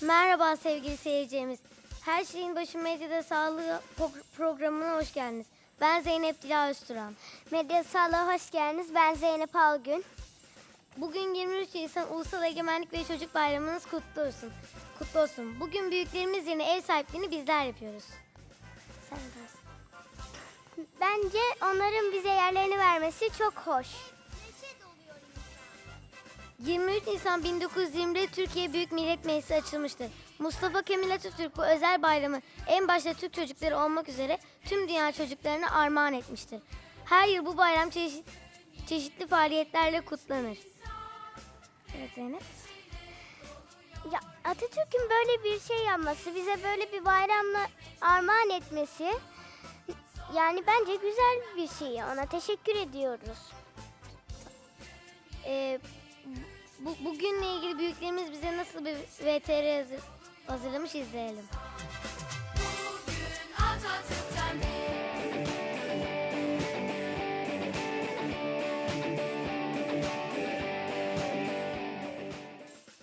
Merhaba sevgili seyircilerimiz. Her şeyin başı medyada sağlığı pro- programına hoş geldiniz. Ben Zeynep Dila Özturan. Medya Sağlığı hoş geldiniz. Ben Zeynep Algün. Bugün 23 Nisan Ulusal Egemenlik ve Çocuk Bayramınız kutlu olsun. Kutlu olsun. Bugün büyüklerimiz yerine ev sahipliğini bizler yapıyoruz. Sen dersin. Bence onların bize yerlerini vermesi çok hoş. 23 Nisan 1920'de Türkiye Büyük Millet Meclisi açılmıştır. Mustafa Kemal Atatürk bu özel bayramı en başta Türk çocukları olmak üzere tüm dünya çocuklarına armağan etmiştir. Her yıl bu bayram çeşit, çeşitli faaliyetlerle kutlanır. Evet Zeynep. Ya Atatürk'ün böyle bir şey yapması, bize böyle bir bayramla armağan etmesi yani bence güzel bir şey. Ona teşekkür ediyoruz. Ee, bu, bugünle ilgili büyüklerimiz bize nasıl bir VTR hazır, hazırlamış izleyelim. Atatürk'ten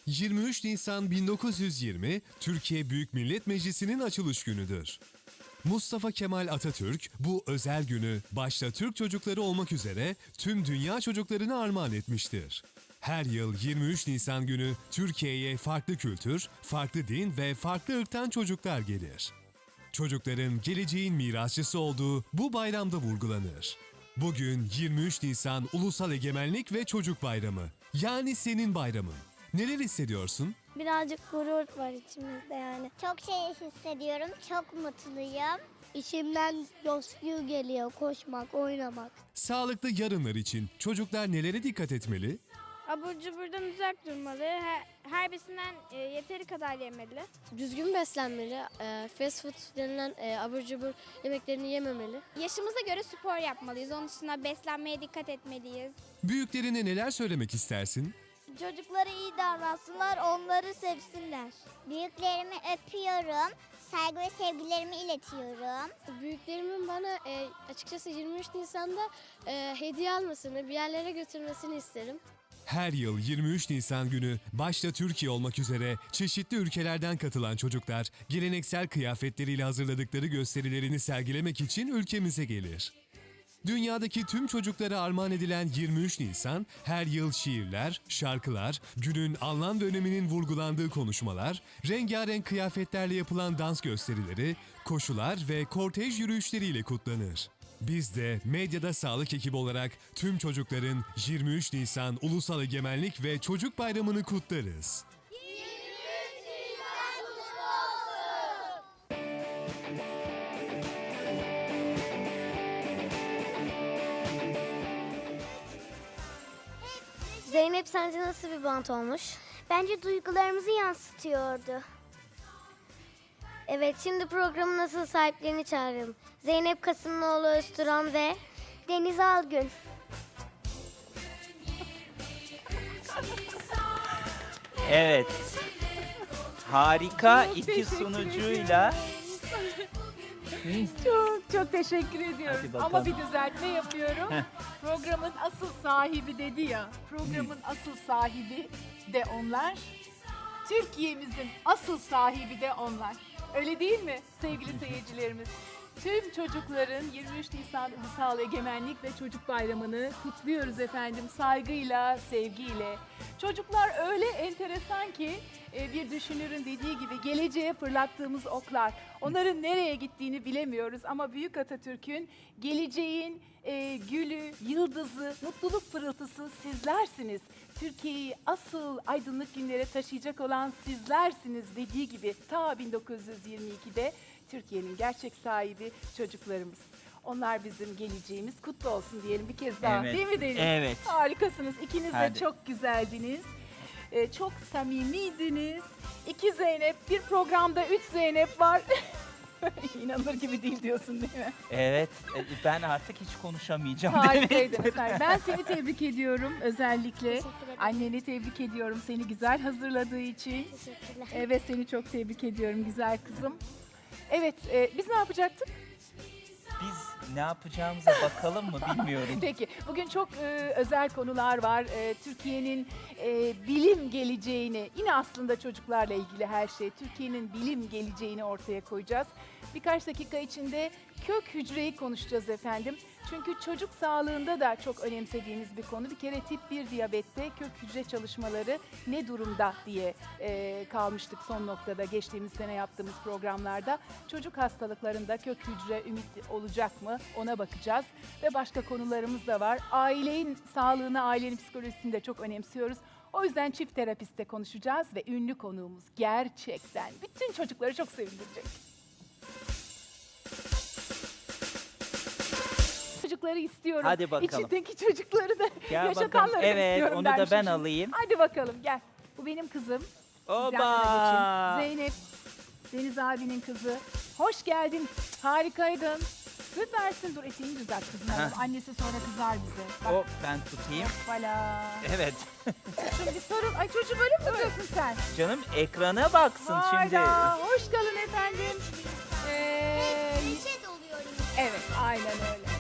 23 Nisan 1920 Türkiye Büyük Millet Meclisi'nin açılış günüdür. Mustafa Kemal Atatürk bu özel günü başta Türk çocukları olmak üzere tüm dünya çocuklarına armağan etmiştir. Her yıl 23 Nisan günü Türkiye'ye farklı kültür, farklı din ve farklı ırktan çocuklar gelir. Çocukların geleceğin mirasçısı olduğu bu bayramda vurgulanır. Bugün 23 Nisan Ulusal Egemenlik ve Çocuk Bayramı. Yani senin bayramın. Neler hissediyorsun? Birazcık gurur var içimizde yani. Çok şey hissediyorum. Çok mutluyum. İçimden coşku geliyor. Koşmak, oynamak. Sağlıklı yarınlar için çocuklar nelere dikkat etmeli? Abur cuburdan uzak durmalı. Her, her besinden e, yeteri kadar yemeli. düzgün beslenmeli. e, Fast food denilen e, abur cubur yemeklerini yememeli. Yaşımıza göre spor yapmalıyız. Onun dışında beslenmeye dikkat etmeliyiz. Büyüklerine neler söylemek istersin? Çocuklara iyi davransınlar, onları sevsinler. Büyüklerimi öpüyorum. Saygı ve sevgilerimi iletiyorum. Büyüklerimin bana e, açıkçası 23 Nisan'da e, hediye almasını, bir yerlere götürmesini isterim. Her yıl 23 Nisan günü başta Türkiye olmak üzere çeşitli ülkelerden katılan çocuklar geleneksel kıyafetleriyle hazırladıkları gösterilerini sergilemek için ülkemize gelir. Dünyadaki tüm çocuklara armağan edilen 23 Nisan her yıl şiirler, şarkılar, günün anlam ve öneminin vurgulandığı konuşmalar, rengarenk kıyafetlerle yapılan dans gösterileri, koşular ve kortej yürüyüşleriyle kutlanır. Biz de medyada sağlık ekibi olarak tüm çocukların 23 Nisan Ulusal Egemenlik ve Çocuk Bayramı'nı kutlarız. Zeynep sence nasıl bir bant olmuş? Bence duygularımızı yansıtıyordu. Evet şimdi programın nasıl sahiplerini çağıralım. Zeynep Kasımlıoğlu Özturan ve Deniz Algün. Evet. Harika Çok iki teşekkür sunucuyla Çok çok teşekkür ediyoruz. Hadi bakalım. Ama bir düzeltme yapıyorum. Heh. Programın asıl sahibi dedi ya. Programın asıl sahibi de onlar. Türkiye'mizin asıl sahibi de onlar. Öyle değil mi sevgili seyircilerimiz? Tüm çocukların 23 Nisan Ulusal Egemenlik ve Çocuk Bayramı'nı kutluyoruz efendim saygıyla, sevgiyle. Çocuklar öyle enteresan ki e, bir düşünürün dediği gibi geleceğe fırlattığımız oklar. Onların nereye gittiğini bilemiyoruz ama Büyük Atatürk'ün geleceğin e, gülü, yıldızı, mutluluk pırıltısı sizlersiniz. Türkiye'yi asıl aydınlık günlere taşıyacak olan sizlersiniz dediği gibi ta 1922'de Türkiye'nin gerçek sahibi çocuklarımız. Onlar bizim geleceğimiz. Kutlu olsun diyelim bir kez daha. Evet, Değil mi Deniz? evet. Harikasınız. İkiniz de Hadi. çok güzeldiniz. Ee, çok samimiydiniz. İki Zeynep, bir programda üç Zeynep var. İnanılır gibi değil diyorsun değil mi? evet e, ben artık hiç konuşamayacağım. demek. Harikaydınız. Ben seni tebrik ediyorum özellikle. Teşekkür ederim. Anneni tebrik ediyorum seni güzel hazırladığı için. Teşekkürler. Evet seni çok tebrik ediyorum güzel kızım. Evet e, biz ne yapacaktık? Biz ne yapacağımıza bakalım mı bilmiyorum. Peki bugün çok e, özel konular var. E, Türkiye'nin e, bilim geleceğini, yine aslında çocuklarla ilgili her şey, Türkiye'nin bilim geleceğini ortaya koyacağız. Birkaç dakika içinde kök hücreyi konuşacağız efendim. Çünkü çocuk sağlığında da çok önemsediğimiz bir konu. Bir kere tip 1 diyabette kök hücre çalışmaları ne durumda diye e, kalmıştık son noktada geçtiğimiz sene yaptığımız programlarda. Çocuk hastalıklarında kök hücre ümit olacak mı ona bakacağız. Ve başka konularımız da var. Ailenin sağlığını, ailenin psikolojisini de çok önemsiyoruz. O yüzden çift terapiste konuşacağız ve ünlü konuğumuz gerçekten bütün çocukları çok sevindirecek. Çocukları istiyorum. Hadi bakalım. İçindeki çocukları da Gel bakalım. yaşatanları da Evet istiyorum onu da ben şimdi. alayım. Hadi bakalım gel. Bu benim kızım. Oba! geçin. Zeynep, Deniz abinin kızı. Hoş geldin. Harikaydın. Süpersin. Dur eteğini düzelt kızım. Heh. Annesi sonra kızar bize. Bak. Hop ben tutayım. Hoppala. Evet. Şimdi sorun. Ay çocuğu böyle mi tutuyorsun sen? Canım ekrana baksın şimdi. Hayda. Hoş kalın efendim. Ee, evet aynen öyle.